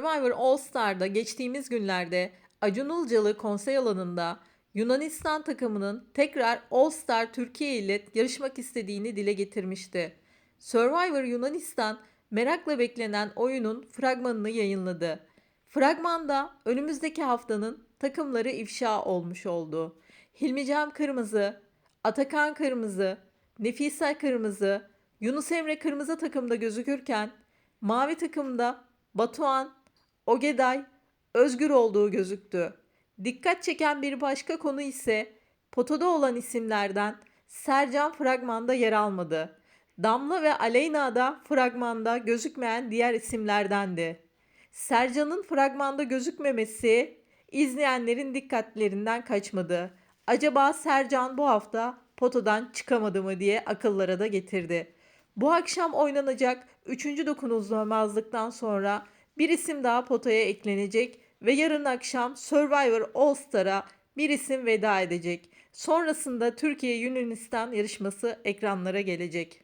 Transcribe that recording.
Survivor All Star'da geçtiğimiz günlerde Acun Ilıcalı konsey alanında Yunanistan takımının tekrar All Star Türkiye ile yarışmak istediğini dile getirmişti. Survivor Yunanistan merakla beklenen oyunun fragmanını yayınladı. Fragmanda önümüzdeki haftanın takımları ifşa olmuş oldu. Hilmicam Kırmızı, Atakan Kırmızı, Nefise Kırmızı, Yunus Emre Kırmızı takımda gözükürken mavi takımda Batuhan, Ogeday, Özgür olduğu gözüktü. Dikkat çeken bir başka konu ise potada olan isimlerden Sercan fragmanda yer almadı. Damla ve Aleyna da fragmanda gözükmeyen diğer isimlerdendi. Sercan'ın fragmanda gözükmemesi izleyenlerin dikkatlerinden kaçmadı. Acaba Sercan bu hafta potadan çıkamadı mı diye akıllara da getirdi. Bu akşam oynanacak 3. dokunulmazlıktan sonra bir isim daha potaya eklenecek ve yarın akşam Survivor All Star'a bir isim veda edecek. Sonrasında Türkiye Yunanistan yarışması ekranlara gelecek.